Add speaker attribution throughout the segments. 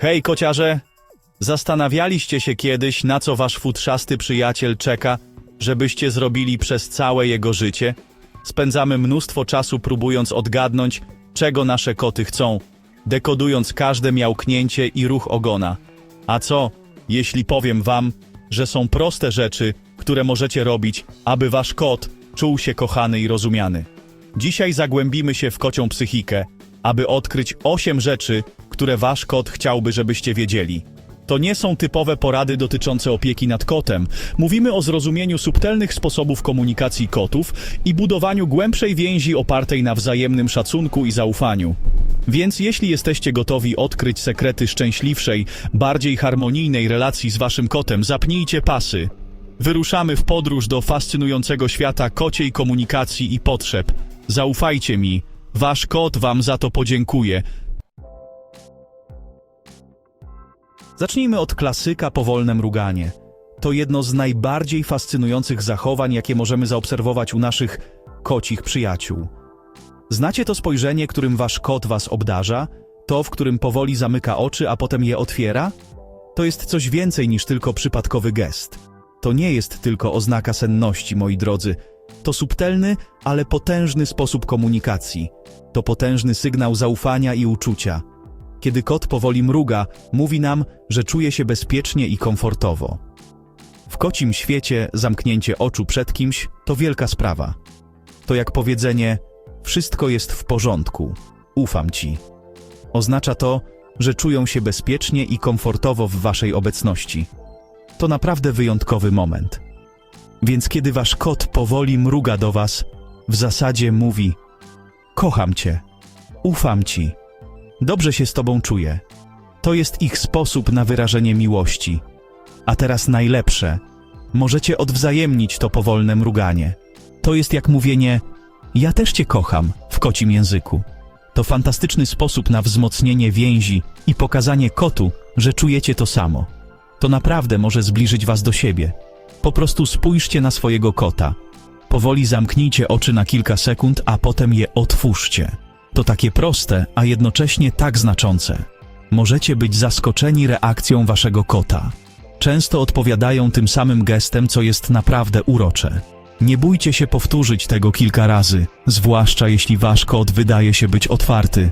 Speaker 1: Hej, kociarze! Zastanawialiście się kiedyś, na co wasz futrzasty przyjaciel czeka, żebyście zrobili przez całe jego życie? Spędzamy mnóstwo czasu próbując odgadnąć, czego nasze koty chcą, dekodując każde miałknięcie i ruch ogona. A co, jeśli powiem wam, że są proste rzeczy, które możecie robić, aby wasz kot czuł się kochany i rozumiany? Dzisiaj zagłębimy się w kocią psychikę, aby odkryć 8 rzeczy, które wasz kot chciałby, żebyście wiedzieli. To nie są typowe porady dotyczące opieki nad kotem. Mówimy o zrozumieniu subtelnych sposobów komunikacji kotów i budowaniu głębszej więzi opartej na wzajemnym szacunku i zaufaniu. Więc jeśli jesteście gotowi odkryć sekrety szczęśliwszej, bardziej harmonijnej relacji z waszym kotem, zapnijcie pasy. Wyruszamy w podróż do fascynującego świata kociej komunikacji i potrzeb. Zaufajcie mi, wasz kot wam za to podziękuje. Zacznijmy od klasyka powolne mruganie. To jedno z najbardziej fascynujących zachowań, jakie możemy zaobserwować u naszych kocich przyjaciół. Znacie to spojrzenie, którym wasz kot was obdarza? To, w którym powoli zamyka oczy, a potem je otwiera? To jest coś więcej niż tylko przypadkowy gest. To nie jest tylko oznaka senności, moi drodzy. To subtelny, ale potężny sposób komunikacji. To potężny sygnał zaufania i uczucia. Kiedy kot powoli mruga, mówi nam, że czuje się bezpiecznie i komfortowo. W kocim świecie zamknięcie oczu przed kimś to wielka sprawa. To jak powiedzenie: Wszystko jest w porządku, ufam ci. Oznacza to, że czują się bezpiecznie i komfortowo w waszej obecności. To naprawdę wyjątkowy moment. Więc kiedy wasz kot powoli mruga do was, w zasadzie mówi: Kocham cię, ufam ci. Dobrze się z tobą czuję. To jest ich sposób na wyrażenie miłości. A teraz najlepsze. Możecie odwzajemnić to powolne mruganie. To jest jak mówienie: Ja też cię kocham w kocim języku. To fantastyczny sposób na wzmocnienie więzi i pokazanie kotu, że czujecie to samo. To naprawdę może zbliżyć was do siebie. Po prostu spójrzcie na swojego kota. Powoli zamknijcie oczy na kilka sekund, a potem je otwórzcie. To takie proste, a jednocześnie tak znaczące. Możecie być zaskoczeni reakcją waszego kota. Często odpowiadają tym samym gestem, co jest naprawdę urocze. Nie bójcie się powtórzyć tego kilka razy, zwłaszcza jeśli wasz kot wydaje się być otwarty.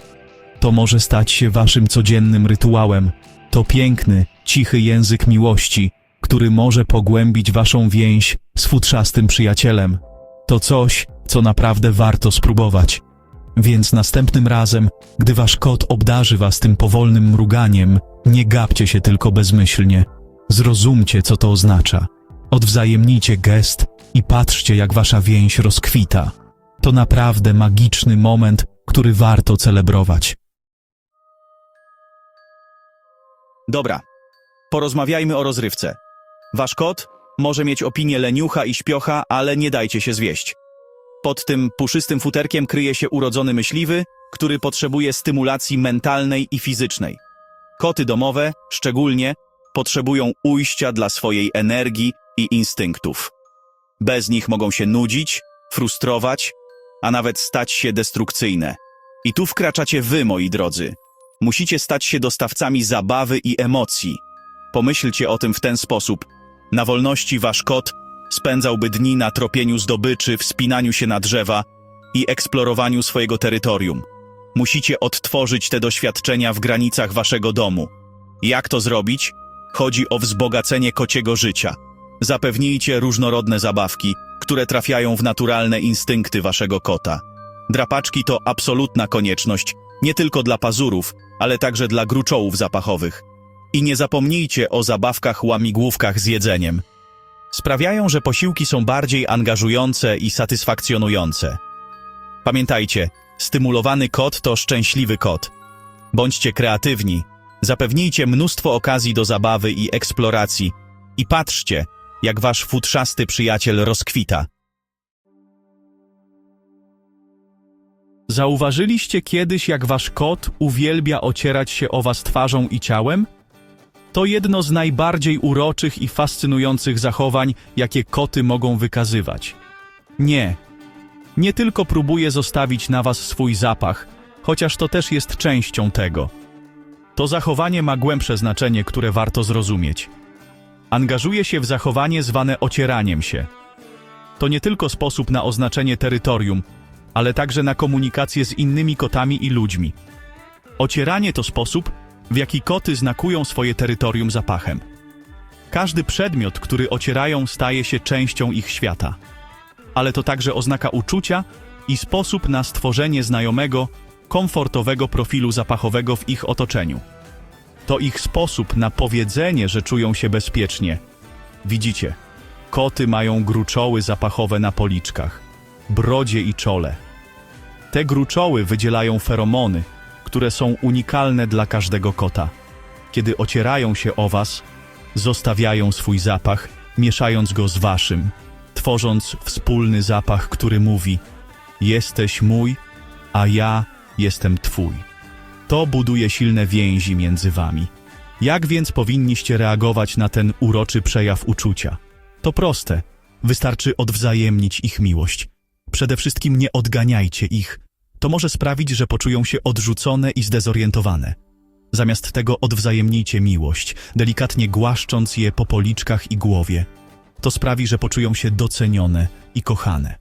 Speaker 1: To może stać się waszym codziennym rytuałem. To piękny, cichy język miłości, który może pogłębić waszą więź z futrzastym przyjacielem. To coś, co naprawdę warto spróbować. Więc następnym razem, gdy wasz kot obdarzy was tym powolnym mruganiem, nie gapcie się tylko bezmyślnie. Zrozumcie, co to oznacza. Odwzajemnijcie gest i patrzcie, jak wasza więź rozkwita. To naprawdę magiczny moment, który warto celebrować. Dobra, porozmawiajmy o rozrywce. Wasz kot może mieć opinię leniucha i śpiocha, ale nie dajcie się zwieść. Pod tym puszystym futerkiem kryje się urodzony myśliwy, który potrzebuje stymulacji mentalnej i fizycznej. Koty domowe, szczególnie, potrzebują ujścia dla swojej energii i instynktów. Bez nich mogą się nudzić, frustrować, a nawet stać się destrukcyjne. I tu wkraczacie wy, moi drodzy. Musicie stać się dostawcami zabawy i emocji. Pomyślcie o tym w ten sposób. Na wolności wasz kot spędzałby dni na tropieniu zdobyczy, wspinaniu się na drzewa i eksplorowaniu swojego terytorium. Musicie odtworzyć te doświadczenia w granicach waszego domu. Jak to zrobić? Chodzi o wzbogacenie kociego życia. Zapewnijcie różnorodne zabawki, które trafiają w naturalne instynkty waszego kota. Drapaczki to absolutna konieczność, nie tylko dla pazurów, ale także dla gruczołów zapachowych. I nie zapomnijcie o zabawkach łamigłówkach z jedzeniem. Sprawiają, że posiłki są bardziej angażujące i satysfakcjonujące. Pamiętajcie, stymulowany kot to szczęśliwy kot. Bądźcie kreatywni, zapewnijcie mnóstwo okazji do zabawy i eksploracji i patrzcie, jak wasz futrzasty przyjaciel rozkwita. Zauważyliście kiedyś, jak wasz kot uwielbia ocierać się o was twarzą i ciałem? To jedno z najbardziej uroczych i fascynujących zachowań, jakie koty mogą wykazywać. Nie. Nie tylko próbuje zostawić na was swój zapach, chociaż to też jest częścią tego. To zachowanie ma głębsze znaczenie, które warto zrozumieć. Angażuje się w zachowanie zwane ocieraniem się. To nie tylko sposób na oznaczenie terytorium, ale także na komunikację z innymi kotami i ludźmi. Ocieranie to sposób, w jaki koty znakują swoje terytorium zapachem. Każdy przedmiot, który ocierają, staje się częścią ich świata. Ale to także oznaka uczucia i sposób na stworzenie znajomego, komfortowego profilu zapachowego w ich otoczeniu. To ich sposób na powiedzenie, że czują się bezpiecznie. Widzicie, koty mają gruczoły zapachowe na policzkach, brodzie i czole. Te gruczoły wydzielają feromony, które są unikalne dla każdego kota. Kiedy ocierają się o was, zostawiają swój zapach, mieszając go z waszym, tworząc wspólny zapach, który mówi: Jesteś mój, a ja jestem twój. To buduje silne więzi między wami. Jak więc powinniście reagować na ten uroczy przejaw uczucia? To proste. Wystarczy odwzajemnić ich miłość. Przede wszystkim nie odganiajcie ich. To może sprawić, że poczują się odrzucone i zdezorientowane. Zamiast tego odwzajemnijcie miłość, delikatnie głaszcząc je po policzkach i głowie. To sprawi, że poczują się docenione i kochane.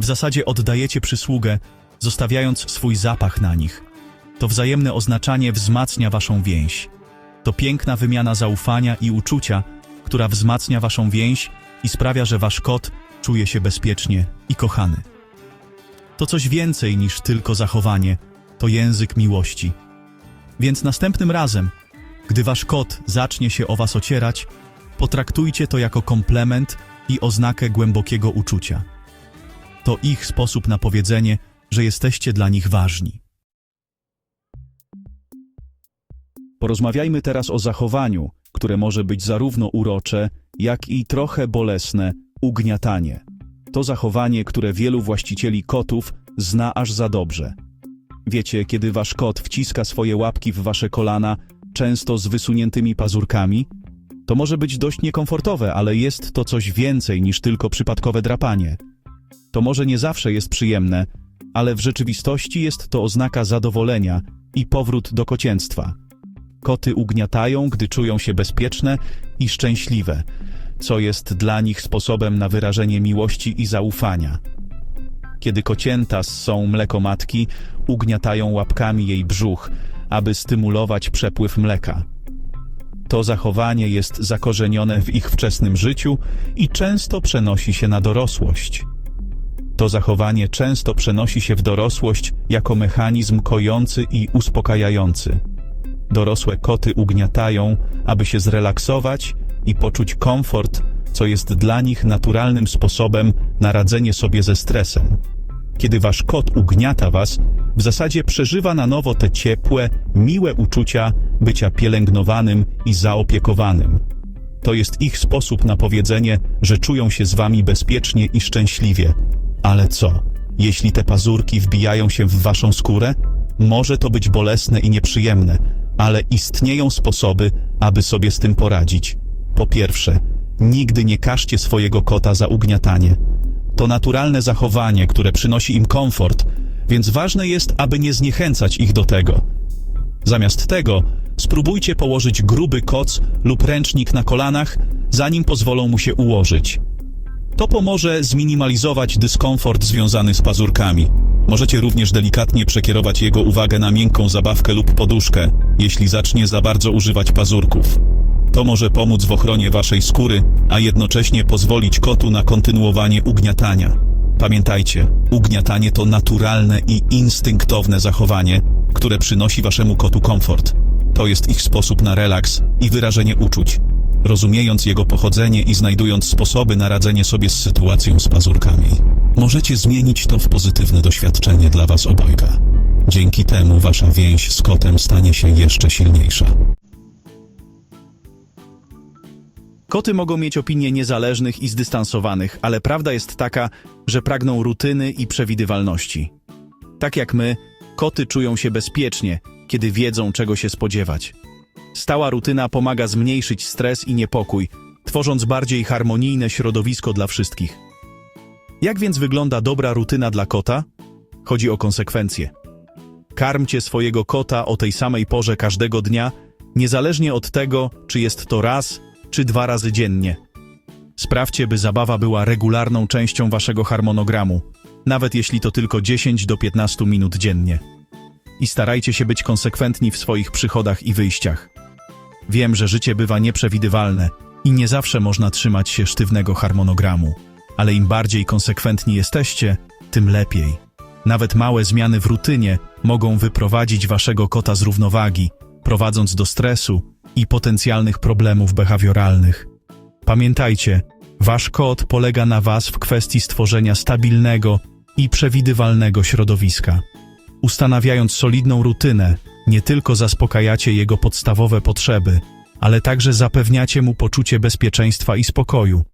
Speaker 1: W zasadzie oddajecie przysługę, zostawiając swój zapach na nich. To wzajemne oznaczanie wzmacnia waszą więź. To piękna wymiana zaufania i uczucia, która wzmacnia waszą więź i sprawia, że wasz kot czuje się bezpiecznie i kochany. To coś więcej niż tylko zachowanie, to język miłości. Więc następnym razem, gdy wasz kot zacznie się o was ocierać, potraktujcie to jako komplement i oznakę głębokiego uczucia. To ich sposób na powiedzenie, że jesteście dla nich ważni. Porozmawiajmy teraz o zachowaniu, które może być zarówno urocze, jak i trochę bolesne ugniatanie. To zachowanie, które wielu właścicieli kotów zna aż za dobrze. Wiecie, kiedy wasz kot wciska swoje łapki w wasze kolana, często z wysuniętymi pazurkami? To może być dość niekomfortowe, ale jest to coś więcej niż tylko przypadkowe drapanie. To może nie zawsze jest przyjemne, ale w rzeczywistości jest to oznaka zadowolenia i powrót do kocięctwa. Koty ugniatają, gdy czują się bezpieczne i szczęśliwe, co jest dla nich sposobem na wyrażenie miłości i zaufania. Kiedy kocięta są mlekomatki, ugniatają łapkami jej brzuch, aby stymulować przepływ mleka. To zachowanie jest zakorzenione w ich wczesnym życiu i często przenosi się na dorosłość. To zachowanie często przenosi się w dorosłość jako mechanizm kojący i uspokajający. Dorosłe koty ugniatają, aby się zrelaksować i poczuć komfort, co jest dla nich naturalnym sposobem na radzenie sobie ze stresem. Kiedy wasz kot ugniata was, w zasadzie przeżywa na nowo te ciepłe, miłe uczucia bycia pielęgnowanym i zaopiekowanym. To jest ich sposób na powiedzenie, że czują się z wami bezpiecznie i szczęśliwie. Ale co, jeśli te pazurki wbijają się w waszą skórę? Może to być bolesne i nieprzyjemne, ale istnieją sposoby, aby sobie z tym poradzić. Po pierwsze, nigdy nie każcie swojego kota za ugniatanie. To naturalne zachowanie, które przynosi im komfort, więc ważne jest, aby nie zniechęcać ich do tego. Zamiast tego, spróbujcie położyć gruby koc lub ręcznik na kolanach, zanim pozwolą mu się ułożyć. To pomoże zminimalizować dyskomfort związany z pazurkami. Możecie również delikatnie przekierować jego uwagę na miękką zabawkę lub poduszkę, jeśli zacznie za bardzo używać pazurków. To może pomóc w ochronie waszej skóry, a jednocześnie pozwolić kotu na kontynuowanie ugniatania. Pamiętajcie, ugniatanie to naturalne i instynktowne zachowanie, które przynosi waszemu kotu komfort. To jest ich sposób na relaks i wyrażenie uczuć. Rozumiejąc jego pochodzenie i znajdując sposoby na radzenie sobie z sytuacją z pazurkami, możecie zmienić to w pozytywne doświadczenie dla was obojga. Dzięki temu wasza więź z kotem stanie się jeszcze silniejsza.
Speaker 2: Koty mogą mieć opinie niezależnych i zdystansowanych, ale prawda jest taka, że pragną rutyny i przewidywalności. Tak jak my, koty czują się bezpiecznie, kiedy wiedzą, czego się spodziewać. Stała rutyna pomaga zmniejszyć stres i niepokój, tworząc bardziej harmonijne środowisko dla wszystkich. Jak więc wygląda dobra rutyna dla kota? Chodzi o konsekwencje.
Speaker 1: Karmcie swojego kota o tej samej porze każdego dnia, niezależnie od tego, czy jest to raz, czy dwa razy dziennie. Sprawdźcie, by zabawa była regularną częścią waszego harmonogramu, nawet jeśli to tylko 10 do 15 minut dziennie. I starajcie się być konsekwentni w swoich przychodach i wyjściach. Wiem, że życie bywa nieprzewidywalne i nie zawsze można trzymać się sztywnego harmonogramu, ale im bardziej konsekwentni jesteście, tym lepiej. Nawet małe zmiany w rutynie mogą wyprowadzić waszego kota z równowagi, prowadząc do stresu i potencjalnych problemów behawioralnych. Pamiętajcie, wasz kot polega na was w kwestii stworzenia stabilnego i przewidywalnego środowiska. Ustanawiając solidną rutynę, nie tylko zaspokajacie jego podstawowe potrzeby, ale także zapewniacie mu poczucie bezpieczeństwa i spokoju.